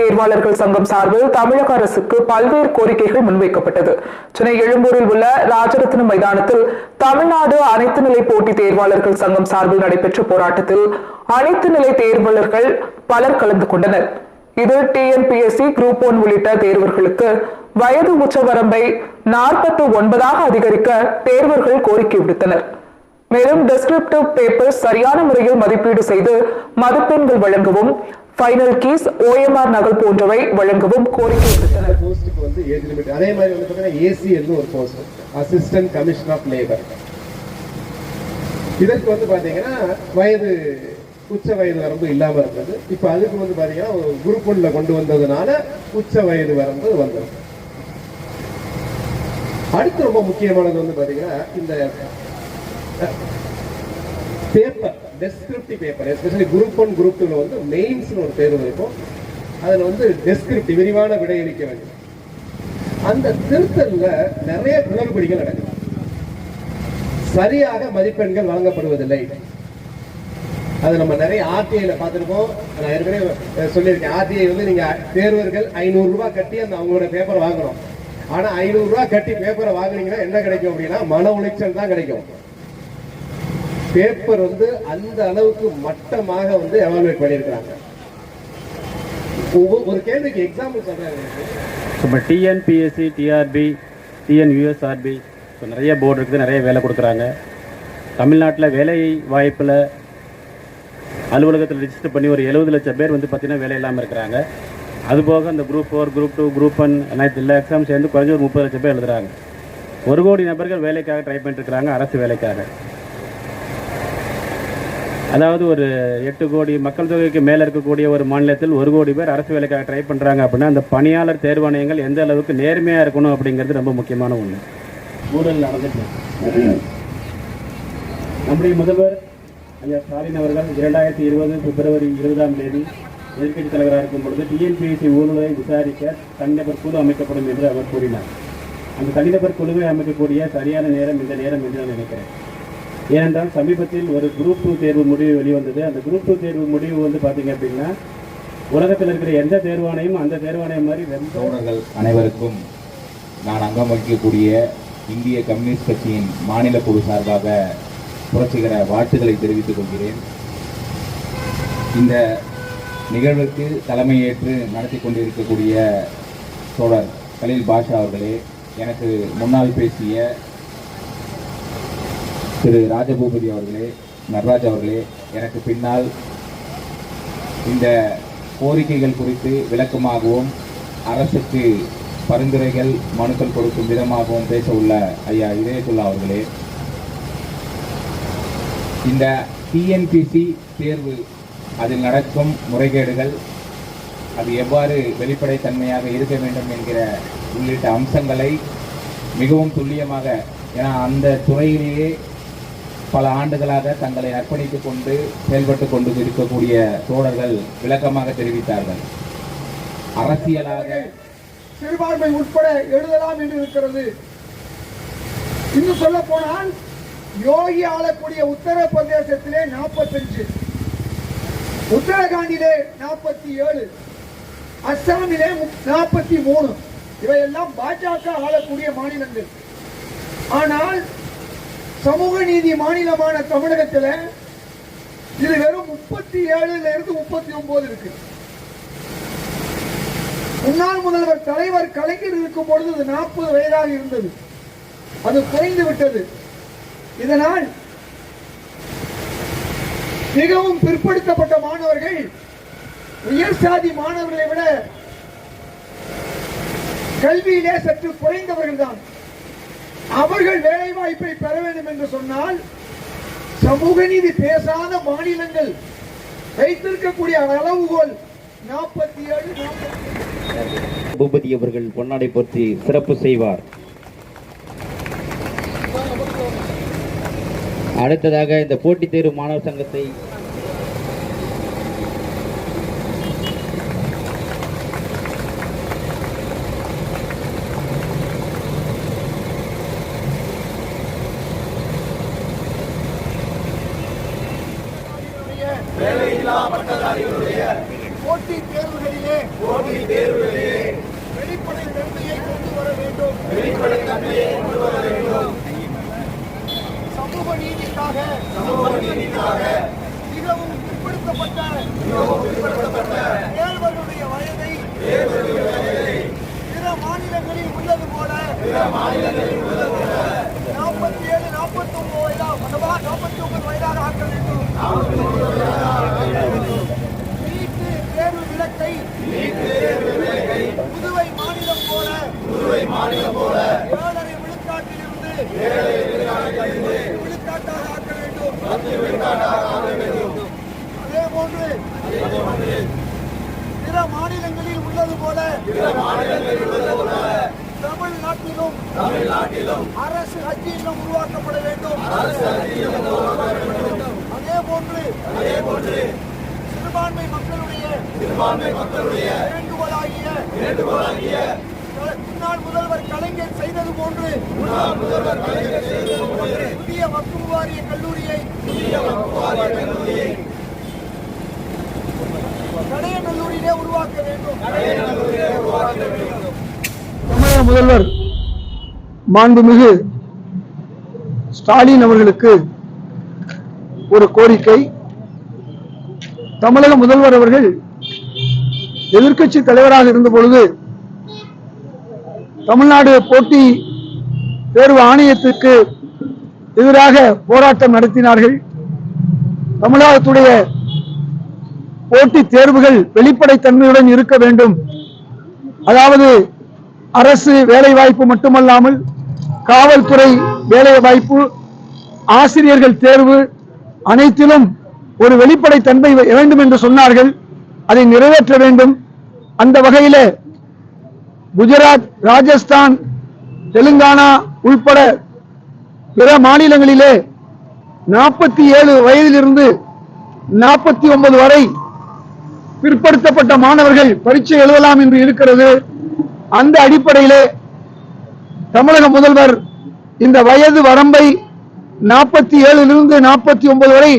தேர்வாளர்கள் சங்கம் சார்பில் தமிழக அரசுக்கு பல்வேறு கோரிக்கைகள் முன்வைக்கப்பட்டது. சென்னை எழும்பூரில் உள்ள ராஜரத்னம் மைதானத்தில் தமிழ்நாடு அனைத்து நிலை போட்டி தேர்வாளர்கள் சங்கம் சார்பில் நடைபெற்ற போராட்டத்தில் அனைத்து நிலை தேர்வாளர்கள் பலர் கலந்து கொண்டனர். இதில் டிஎன்பிஎஸ்சி குரூப் ஒன் உள்ளிட்ட தேர்வர்களுக்கு வயது உச்சவரம்பை நாற்பத்தி ஒன்பதாக அதிகரிக்க தேர்வர்கள் கோரிக்கை விடுத்தனர். மேலும் டெஸ்கிரிப்டிவ் பேப்பர் சரியான முறையில் மதிப்பீடு செய்து மதிப்பெண்கள் வழங்கவும் ஃபைனல் கீஸ் ஓஎம்ஆர் நகல் போன்றவை வழங்கவும் கோரிக்கை விடுத்தனர். போஸ்ட்டுக்கு வந்து ஏஜ் லிமிட் அதே மாதிரி வந்து பார்த்தீங்கன்னா ஏசிஎல்னு ஒரு post assistant commission of labour இதற்கு வந்து பார்த்தீங்கன்னா வயது உச்ச வயது வரம்பு இல்லாமல் இருந்தது. இப்போ அதுக்கு வந்து பார்த்தீங்கன்னா ஒரு குரூப் ஒன்ல கொண்டு வந்ததுனால உச்ச வயது வரம்பு வந்தது. அடுத்து ரொம்ப முக்கியமானது வந்து பார்த்தீங்கன்னா இந்த paper descriptive paper especially group one group டூவில் வந்து மெயின்ஸ்னு ஒரு தேர்வு இருக்கும் அதில் வந்து டெஸ்கிரிப்டிவ் விரிவான விடையளிக்க வேண்டும். அந்த திருத்தலில் நிறைய குளறுபடிகள் நடக்குது. சரியாக மதிப்பெண்கள் வழங்கப்படுவதில்லை. அது நம்ம நிறைய ஆர்டிஐல பார்த்துருக்கோம். நான் ஏற்கனவே சொல்லியிருக்கேன். ஆர்டிஐ வந்து நீங்க தேர்வர்கள் ஐநூறு ரூபாய் கட்டி அந்த அவங்களோட பேப்பர் வாங்கணும். ஆனா ஐநூறு ரூபாய் கட்டி பேப்பரை வாங்குனீங்கன்னா என்ன கிடைக்கும் அப்படின்னா மன உளைச்சல் தான் கிடைக்கும். பேப்பர் வந்து அந்த அளவுக்கு மட்டமாக வந்து எவாலுவேட் பண்ணியிருக்கிறாங்க. ஒவ்வொரு- ஒரு கேள்விக்கு எக்ஸாம்பிள் சொல்கிறாங்க இப்போ டிஎன்பிஎஸ்சி டிஆர்பி டிஎன்யூஎஸ்ஆர்பி இப்போ நிறைய போர்டு இருக்குது நிறைய வேலை கொடுக்குறாங்க. தமிழ்நாட்டில் வேலை வாய்ப்பில் அலுவலகத்தில் ரிஜிஸ்டர் பண்ணி ஒரு எழுபது லட்சம் பேர் வந்து பார்த்திங்கன்னா வேலை இல்லாமல் இருக்கிறாங்க. அதுபோக அந்த group four group two group one அனைத்து எல்லா எக்ஸாம் சேர்ந்து குறைஞ்ச ஒரு முப்பது லட்சம் பேர் எழுதுறாங்க. ஒரு கோடி நபர்கள் வேலைக்காக ட்ரை பண்ணிட்டு இருக்கிறாங்க அரசு வேலைக்காக. அதாவது ஒரு எட்டு கோடி மக்கள் தொகைக்கு மேலே இருக்கக்கூடிய ஒரு மாநிலத்தில் ஒரு கோடி பேர் அரசு வேலைக்காக ட்ரை பண்ணுறாங்க அப்படின்னா அந்த பணியாளர் தேர்வாணையங்கள் எந்த அளவுக்கு நேர்மையாக இருக்கணும் அப்படிங்கிறது ரொம்ப முக்கியமான ஒன்று ஊழல் நடந்துட்டு நம்முடைய முதல்வர் ஐயா ஸ்டாலின் அவர்கள் இரண்டாயிரத்தி இருபது பிப்ரவரி இருபதாம் தேதி எதிர்க்கட்சி தலைவராக இருக்கும் பொழுது டிஎன்பிஎஸ்சி ஊழலை விசாரிக்க தனிநபர் குழு அமைக்கப்படும் என்று அவர் கூறினார். அந்த தனிநபர் குழுவை அமைக்கக்கூடிய சரியான நேரம் இந்த நேரம் என்று நான் நினைக்கிறேன். ஏனென்றால் சமீபத்தில் ஒரு குரூப் டூ தேர்வு முடிவு வெளிவந்தது. அந்த குரூப் டூ தேர்வு முடிவு வந்து பார்த்தீங்க அப்படின்னா உலகத்தில் இருக்கிற எந்த தேர்வாணையும் அந்த தேர்வாணையம் மாதிரி ரொம்ப தோழர்கள் அனைவருக்கும் நான் அங்கம் வகிக்கக்கூடிய இந்திய கம்யூனிஸ்ட் கட்சியின் மாநில குழு சார்பாக புரட்சிகர வாழ்த்துக்களை தெரிவித்துக் கொள்கிறேன். இந்த நிகழ்வுக்கு தலைமையேற்று நடத்தி கொண்டிருக்கக்கூடிய தோழர் கலீல் பாஷா அவர்களே எனக்கு முன்னால் பேசிய திரு ராஜபூபதி அவர்களே நடராஜ் அவர்களே எனக்கு பின்னால் இந்த கோரிக்கைகள் குறித்து விளக்கமாகவும் அரசுக்கு பரிந்துரைகள் மனுக்கள் கொடுக்கும் விதமாகவும் பேச உள்ள ஐயா இதயத்துல்லா அவர்களே. இந்த டிஎன்பிசி தேர்வு அதில் நடக்கும் முறைகேடுகள் அது எவ்வாறு வெளிப்படைத்தன்மையாக இருக்க வேண்டும் என்கிற உள்ளிட்ட அம்சங்களை மிகவும் துல்லியமாக ஏன்னா அந்த துறையிலேயே பல ஆண்டுகளாக தங்களை அர்ப்பணித்துக் கொண்டு செயல்பட்டு கொண்டு இருக்கக்கூடிய தோழர்கள் விளக்கமாக தெரிவித்தார்கள். அரசியலாக சிறுபான்மை உட்பட எழுதலாம் என்று இருக்கிறது. இன்னும் சொல்ல போனால் யோகி ஆளக்கூடிய உத்தரப்பிரதேசத்திலே நாற்பத்தஞ்சு உத்தரகாண்டிலே நாற்பத்தி ஏழு அஸ்ஸாமிலே நாற்பத்தி மூணு. இவையெல்லாம் பாஜக ஆளக்கூடிய மாநிலங்கள். ஆனால் சமூக நீதி மாநிலமான தமிழகத்தில் இது வெறும் முப்பத்தி ஏழுல இருந்து முப்பத்தி ஒன்பது இருக்கு. முன்னாள் முதல்வர் தலைவர் கலைஞர் இருக்கும் பொழுது அது நாற்பது வயதாக இருந்தது. அது குறைந்து விட்டது. இதனால் மிகவும் பிற்படுத்தப்பட்ட மாணவர்கள் உயர் சாதி மாணவர்களை விட கல்வியிலே சற்று குறைந்தவர்கள் தான் அவர்கள் வேலை வாய்ப்பை பெற வேண்டும் என்று சொன்னால் சமூக நீதி பேசாத மாநிலங்கள் வைத்திருக்கக்கூடிய அளவுகோல் நாற்பத்தி ஏழு நாற்பத்தி பூபதி அவர்கள் பொன்னாடை பற்றி சிறப்பு செய்வார். அடுத்ததாக இந்த போட்டித் தேர்வு மாணவர் சங்கத்தை போட்டி தேர்வுகளிலே போட்டி தேர்வுகளிலே வெளிப்படை தன்மையை கொண்டு வர வேண்டும் வெளிப்படை தன்மையை கொண்டு வர வேண்டும் சமூக நீதிக்காக சமூக நீதிக்காக மிகவும் பிற்படுத்தப்பட்ட மிகவும் பிற்படுத்தப்பட்ட ஏழ்வருடைய வயதை பிற மாநிலங்களில் உள்ளது போல பிற மாநிலங்களில் உள்ளது போல நாற்பத்தி ஏழு நாற்பத்தி ஒன்பது வயதாக நாற்பத்தி ஒன்பது வயதாக ஆக்க வேண்டும் நீட்டு தேர்வு விலக்கை புதுவை மாநிலம் போல புதுவை மாநிலம் போல ஏழரை விழுக்காட்டிலிருந்து விழுக்காட்டாக ஆக்க அதே போன்று பிற மாநிலங்களில் உள்ளது போல தமிழ்நாட்டிலும் தமிழ்நாட்டிலும் அரசு ஹஜ் உருவாக்கப்பட வேண்டும் அதே போன்று அதே போன்று சிறுபான்மை மக்களுடைய சிறுபான்மை மக்களுடைய வேண்டுகோளாகிய வேண்டுகோளாகிய முன்னாள் முதல்வர் கலைஞர் செய்தது போன்று முன்னாள் முதல்வர் கலைஞர் செய்தது போன்று புதிய வக்குப் வாரிய கல்லூரியை புதிய வக்குப் வாரிய உருவாக்க வேண்டும். தமிழக முதல்வர் மாண்புமிகு ஸ்டாலின் அவர்களுக்கு ஒரு கோரிக்கை. தமிழக முதல்வர் அவர்கள் எதிர்கட்சி தலைவராக இருந்த பொழுது தமிழ்நாடு போட்டி தேர்வு ஆணையத்திற்கு எதிராக போராட்டம் நடத்தினார்கள். தமிழகத்துடைய போட்டி தேர்வுகள் வெளிப்படைத்தன்மையுடன் இருக்க வேண்டும். அதாவது அரசு வேலை வாய்ப்பு மட்டுமல்லாமல் காவல்துறை வேலை வாய்ப்பு ஆசிரியர்கள் தேர்வு அனைத்திலும் ஒரு வெளிப்படைத்தன்மை வேண்டும் என்று சொன்னார்கள். அதை நிறைவேற்ற வேண்டும். அந்த வகையில குஜராத் ராஜஸ்தான் தெலுங்கானா உள்பட பிற மாநிலங்களிலே நாற்பத்தி ஏழு வயதிலிருந்து நாற்பத்தி ஒன்பது வரை பிற்படுத்தப்பட்ட மாணவர்கள் பரீட்சை எழுதலாம் என்று இருக்கிறது. அந்த அடிப்படையிலே தமிழக முதல்வர் இந்த வயது வரம்பை நாற்பத்தி ஏழிலிருந்து நாற்பத்தி ஒன்பது வரை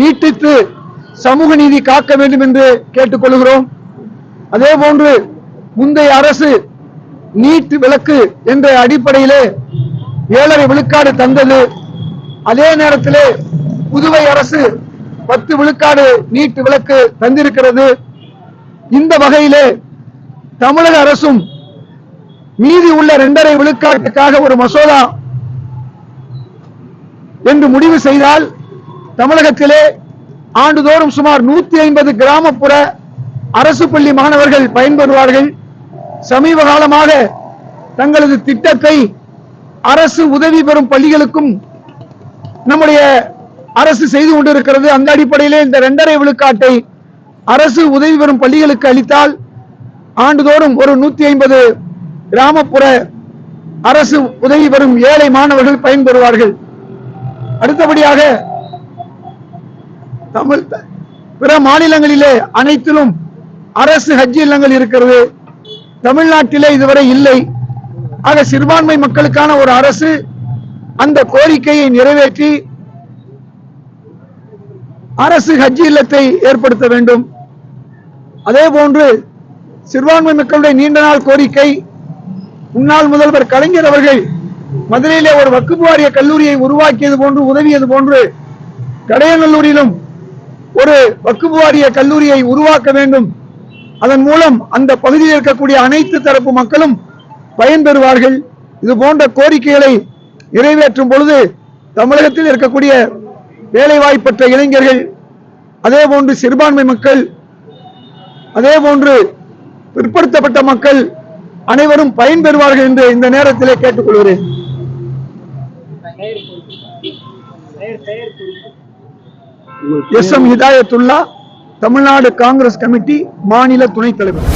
நீட்டித்து சமூக நீதி காக்க வேண்டும் என்று கேட்டுக்கொள்கிறோம். அதே போன்று முந்தைய அரசு நீட் விளக்கு என்ற அடிப்படையிலே ஏழரை விழுக்காடு தந்தது. அதே நேரத்திலே புதுவை அரசு பத்து விழுக்காடு நீட் விளக்கு தந்திருக்கிறது. இந்த வகையிலே தமிழக அரசும் மீதி உள்ள இரண்டரை விழுக்காட்டுக்காக ஒரு மசோதா என்று முடிவு செய்தால் தமிழகத்திலே ஆண்டுதோறும் சுமார் நூத்தி ஐம்பது கிராமப்புற அரசு பள்ளி மாணவர்கள் பயன்பெறுவார்கள். சமீப காலமாக தங்களது திட்டத்தை அரசு உதவி பெறும் பள்ளிகளுக்கும் நம்முடைய அரசு செய்து கொண்டிருக்கிறது. அந்த அடிப்படையிலே இந்த இரண்டரை விழுக்காட்டை அரசு உதவி பெறும் பள்ளிகளுக்கு அளித்தால் ஆண்டுதோறும் ஒரு நூத்தி ஐம்பது கிராமப்புற அரசு உதவி பெறும் ஏழை மாணவர்கள் பயன்பெறுவார்கள் அடுத்தபடியாக தமிழ் பிற மாநிலங்களிலே அனைத்திலும் அரசு ஹஜ் இல்லங்கள் இருக்கிறது. தமிழ்நாட்டிலே இதுவரை இல்லை. ஆக சிறுபான்மை மக்களுக்கான ஒரு அரசு அந்த கோரிக்கையை நிறைவேற்றி அரசு ஹஜ் இல்லத்தை ஏற்படுத்த வேண்டும். அதே போன்று சிறுபான்மை மக்களுடைய நீண்ட நாள் கோரிக்கை முன்னாள் முதல்வர் கலைஞர் அவர்கள் மதுரையிலே ஒரு வக்குப்பு வாரிய கல்லூரியை உருவாக்கியது போன்று உதவியது போன்று கடையநல்லூரிலும் ஒரு வக்குப்பு வாரிய கல்லூரியை உருவாக்க வேண்டும். அதன் மூலம் அந்த பகுதியில் இருக்கக்கூடிய அனைத்து தரப்பு மக்களும் பயன்பெறுவார்கள். இது போன்ற கோரிக்கைகளை நிறைவேற்றும் பொழுது தமிழகத்தில் இருக்கக்கூடிய வேலைவாய்ப்பற்ற இளைஞர்கள் அதே போன்று சிறுபான்மை மக்கள் அதே போன்று பிற்படுத்தப்பட்ட மக்கள் அனைவரும் பயன்பெறுவார்கள் என்று இந்த நேரத்திலே கேட்டுக்கொள்கிறேன். S M Hidayatullah Tamil Nadu Congress committee மாநில துணைத் தலைவர்.